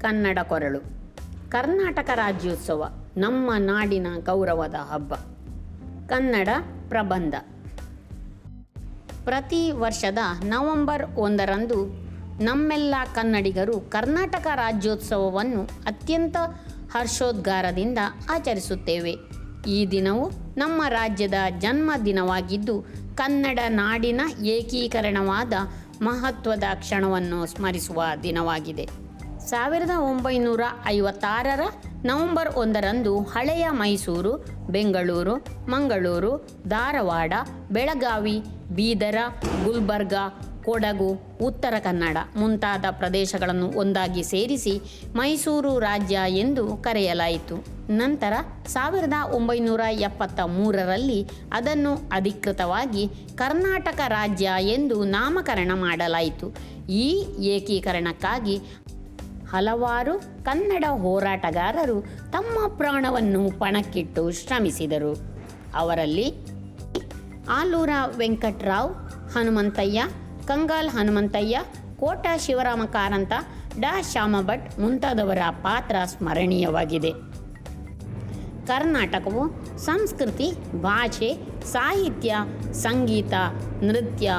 ಕನ್ನಡ ಕೊರಳು. ಕರ್ನಾಟಕ ರಾಜ್ಯೋತ್ಸವ, ನಮ್ಮ ನಾಡಿನ ಗೌರವದ ಹಬ್ಬ. ಕನ್ನಡ ಪ್ರಬಂಧ. ಪ್ರತಿ ವರ್ಷದ ನವೆಂಬರ್ ಒಂದರಂದು ನಮ್ಮೆಲ್ಲ ಕನ್ನಡಿಗರು ಕರ್ನಾಟಕ ರಾಜ್ಯೋತ್ಸವವನ್ನು ಅತ್ಯಂತ ಹರ್ಷೋದ್ಗಾರದಿಂದ ಆಚರಿಸುತ್ತೇವೆ. ಈ ದಿನವು ನಮ್ಮ ರಾಜ್ಯದ ಜನ್ಮ ದಿನವಾಗಿದ್ದು ಕನ್ನಡ ನಾಡಿನ ಏಕೀಕರಣವಾದ ಮಹತ್ವದ ಕ್ಷಣವನ್ನು ಸ್ಮರಿಸುವ ದಿನವಾಗಿದೆ. ಸಾವಿರದ ಒಂಬೈನೂರ ಐವತ್ತಾರರ ನವೆಂಬರ್ ಒಂದರಂದು ಹಳೆಯ ಮೈಸೂರು, ಬೆಂಗಳೂರು, ಮಂಗಳೂರು, ಧಾರವಾಡ, ಬೆಳಗಾವಿ, ಬೀದರ, ಗುಲ್ಬರ್ಗ, ಕೊಡಗು, ಉತ್ತರ ಕನ್ನಡ ಮುಂತಾದ ಪ್ರದೇಶಗಳನ್ನು ಒಂದಾಗಿ ಸೇರಿಸಿ ಮೈಸೂರು ರಾಜ್ಯ ಎಂದು ಕರೆಯಲಾಯಿತು. ನಂತರ ಸಾವಿರದ ಒಂಬೈನೂರ ಎಪ್ಪತ್ತ ಮೂರರಲ್ಲಿ ಅದನ್ನು ಅಧಿಕೃತವಾಗಿ ಕರ್ನಾಟಕ ರಾಜ್ಯ ಎಂದು ನಾಮಕರಣ ಮಾಡಲಾಯಿತು. ಈ ಏಕೀಕರಣಕ್ಕಾಗಿ ಹಲವಾರು ಕನ್ನಡ ಹೋರಾಟಗಾರರು ತಮ್ಮ ಪ್ರಾಣವನ್ನು ಪಣಕ್ಕಿಟ್ಟು ಶ್ರಮಿಸಿದರು. ಅವರಲ್ಲಿ ಆಲೂರ ವೆಂಕಟರಾವ್, ಹನುಮಂತಯ್ಯ, ಕಂಗಾಲ್ ಹನುಮಂತಯ್ಯ, ಕೋಟ ಶಿವರಾಮ ಕಾರಂತ, ಡಾ. ಶ್ಯಾಮ ಭಟ್ ಮುಂತಾದವರ ಪಾತ್ರ ಸ್ಮರಣೀಯವಾಗಿದೆ. ಕರ್ನಾಟಕವು ಸಂಸ್ಕೃತಿ, ಭಾಷೆ, ಸಾಹಿತ್ಯ, ಸಂಗೀತ, ನೃತ್ಯ,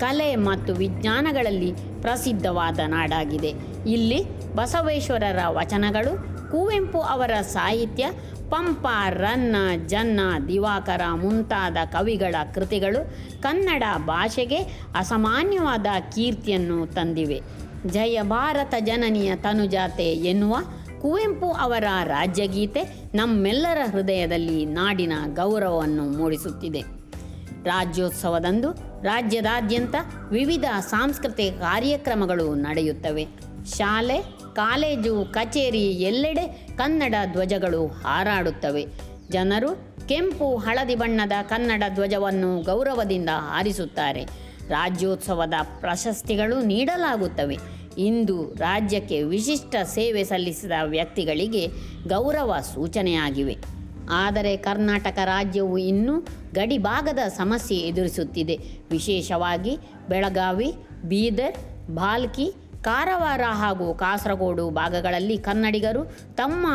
ಕಲೆ ಮತ್ತು ವಿಜ್ಞಾನಗಳಲ್ಲಿ ಪ್ರಸಿದ್ಧವಾದ ನಾಡಾಗಿದೆ. ಇಲ್ಲಿ ಬಸವೇಶ್ವರರ ವಚನಗಳು, ಕುವೆಂಪು ಅವರ ಸಾಹಿತ್ಯ, ಪಂಪ, ರನ್ನ, ಜನ್ನ, ದಿವಾಕರ ಮುಂತಾದ ಕವಿಗಳ ಕೃತಿಗಳು ಕನ್ನಡ ಭಾಷೆಗೆ ಅಸಾಮಾನ್ಯವಾದ ಕೀರ್ತಿಯನ್ನು ತಂದಿವೆ. ಜಯ ಭಾರತ ಜನನಿಯ ತನುಜಾತೆ ಎನ್ನುವ ಕುವೆಂಪು ಅವರ ರಾಜ್ಯಗೀತೆ ನಮ್ಮೆಲ್ಲರ ಹೃದಯದಲ್ಲಿ ನಾಡಿನ ಗೌರವವನ್ನು ಮೂಡಿಸುತ್ತಿದೆ. ರಾಜ್ಯೋತ್ಸವದಂದು ರಾಜ್ಯದಾದ್ಯಂತ ವಿವಿಧ ಸಾಂಸ್ಕೃತಿಕ ಕಾರ್ಯಕ್ರಮಗಳು ನಡೆಯುತ್ತವೆ. ಶಾಲೆ, ಕಾಲೇಜು, ಕಚೇರಿ ಎಲ್ಲೆಡೆ ಕನ್ನಡ ಧ್ವಜಗಳು ಹಾರಾಡುತ್ತವೆ. ಜನರು ಕೆಂಪು, ಹಳದಿ ಬಣ್ಣದ ಕನ್ನಡ ಧ್ವಜವನ್ನು ಗೌರವದಿಂದ ಹಾರಿಸುತ್ತಾರೆ. ರಾಜ್ಯೋತ್ಸವದ ಪ್ರಶಸ್ತಿಗಳು ನೀಡಲಾಗುತ್ತವೆ. ಇಂದು ರಾಜ್ಯಕ್ಕೆ ವಿಶಿಷ್ಟ ಸೇವೆ ಸಲ್ಲಿಸಿದ ವ್ಯಕ್ತಿಗಳಿಗೆ ಗೌರವ ಸೂಚನೆಯಾಗಿವೆ. ಆದರೆ ಕರ್ನಾಟಕ ರಾಜ್ಯವು ಇನ್ನೂ ಗಡಿಭಾಗದ ಸಮಸ್ಯೆ ಎದುರಿಸುತ್ತಿದೆ. ವಿಶೇಷವಾಗಿ ಬೆಳಗಾವಿ, ಬೀದರ್ ಭಾಲ್ಕಿ ಕಾರವಾರ ಹಾಗೂ ಕಾಸರಗೋಡು ಭಾಗಗಳಲ್ಲಿ ಕನ್ನಡಿಗರು ತಮ್ಮ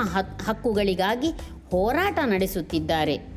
ಹಕ್ಕುಗಳಿಗಾಗಿ ಹೋರಾಟ ನಡೆಸುತ್ತಿದ್ದಾರೆ.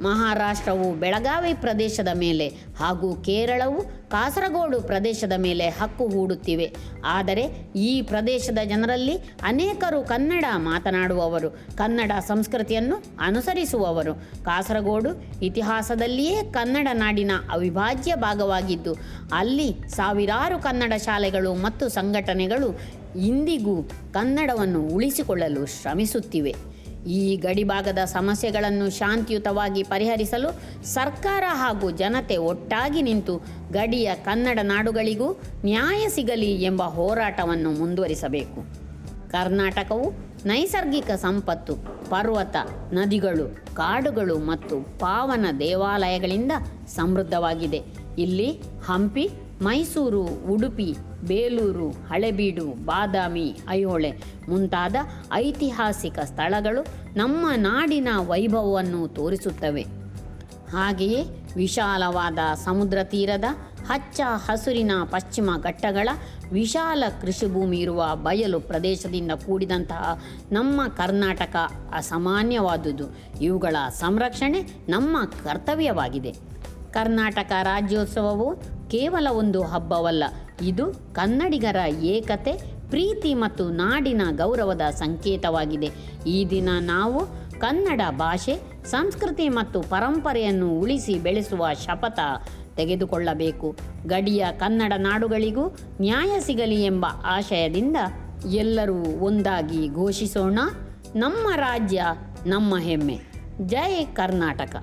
ಮಹಾರಾಷ್ಟ್ರವು ಬೆಳಗಾವಿ ಪ್ರದೇಶದ ಮೇಲೆ ಹಾಗೂ ಕೇರಳವು ಕಾಸರಗೋಡು ಪ್ರದೇಶದ ಮೇಲೆ ಹಕ್ಕು ಹೂಡುತ್ತಿವೆ. ಆದರೆ ಈ ಪ್ರದೇಶದ ಜನರಲ್ಲಿ ಅನೇಕರು ಕನ್ನಡ ಮಾತನಾಡುವವರು, ಕನ್ನಡ ಸಂಸ್ಕೃತಿಯನ್ನು ಅನುಸರಿಸುವವರು. ಕಾಸರಗೋಡು ಇತಿಹಾಸದಲ್ಲಿಯೇ ಕನ್ನಡ ನಾಡಿನ ಅವಿಭಾಜ್ಯ ಭಾಗವಾಗಿದ್ದು, ಅಲ್ಲಿ ಸಾವಿರಾರು ಕನ್ನಡ ಶಾಲೆಗಳು ಮತ್ತು ಸಂಘಟನೆಗಳು ಇಂದಿಗೂ ಕನ್ನಡವನ್ನು ಉಳಿಸಿಕೊಳ್ಳಲು ಶ್ರಮಿಸುತ್ತಿವೆ. ಈ ಗಡಿಭಾಗದ ಸಮಸ್ಯೆಗಳನ್ನು ಶಾಂತಿಯುತವಾಗಿ ಪರಿಹರಿಸಲು ಸರ್ಕಾರ ಹಾಗೂ ಜನತೆ ಒಟ್ಟಾಗಿ ನಿಂತು ಗಡಿಯ ಕನ್ನಡ ನಾಡುಗಳಿಗೂ ನ್ಯಾಯ ಸಿಗಲಿ ಎಂಬ ಹೋರಾಟವನ್ನು ಮುಂದುವರಿಸಬೇಕು. ಕರ್ನಾಟಕವು ನೈಸರ್ಗಿಕ ಸಂಪತ್ತು, ಪರ್ವತ, ನದಿಗಳು, ಕಾಡುಗಳು ಮತ್ತು ಪಾವನ ದೇವಾಲಯಗಳಿಂದ ಸಮೃದ್ಧವಾಗಿದೆ. ಇಲ್ಲಿ ಹಂಪಿ ಮೈಸೂರು, ಉಡುಪಿ, ಬೇಲೂರು, ಹಳೆಬೀಡು, ಬಾದಾಮಿ, ಐಹೊಳೆ ಮುಂತಾದ ಐತಿಹಾಸಿಕ ಸ್ಥಳಗಳು ನಮ್ಮ ನಾಡಿನ ವೈಭವವನ್ನು ತೋರಿಸುತ್ತವೆ. ಹಾಗೆಯೇ ವಿಶಾಲವಾದ ಸಮುದ್ರ ತೀರದ ಹಚ್ಚ ಹಸುರಿನ ಪಶ್ಚಿಮ ಘಟ್ಟಗಳ ವಿಶಾಲ ಕೃಷಿ ಭೂಮಿ ಇರುವ ಬಯಲು ಪ್ರದೇಶದಿಂದ ಕೂಡಿದಂತಹ ನಮ್ಮ ಕರ್ನಾಟಕ ಅಸಾಮಾನ್ಯವಾದುದು. ಇವುಗಳ ಸಂರಕ್ಷಣೆ ನಮ್ಮ ಕರ್ತವ್ಯವಾಗಿದೆ. ಕರ್ನಾಟಕ ರಾಜ್ಯೋತ್ಸವವು ಕೇವಲ ಒಂದು ಹಬ್ಬವಲ್ಲ, ಇದು ಕನ್ನಡಿಗರ ಏಕತೆ, ಪ್ರೀತಿ ಮತ್ತು ನಾಡಿನ ಗೌರವದ ಸಂಕೇತವಾಗಿದೆ. ಈ ದಿನ ನಾವು ಕನ್ನಡ ಭಾಷೆ, ಸಂಸ್ಕೃತಿ ಮತ್ತು ಪರಂಪರೆಯನ್ನು ಉಳಿಸಿ ಬೆಳೆಸುವ ಶಪಥ ತೆಗೆದುಕೊಳ್ಳಬೇಕು. ಗಡಿಯ ಕನ್ನಡ ನಾಡುಗಳಿಗೂ ನ್ಯಾಯ ಸಿಗಲಿ ಎಂಬ ಆಶಯದಿಂದ ಎಲ್ಲರೂ ಒಂದಾಗಿ ಘೋಷಿಸೋಣ. ನಮ್ಮ ರಾಜ್ಯ ನಮ್ಮ ಹೆಮ್ಮೆ. ಜೈ ಕರ್ನಾಟಕ.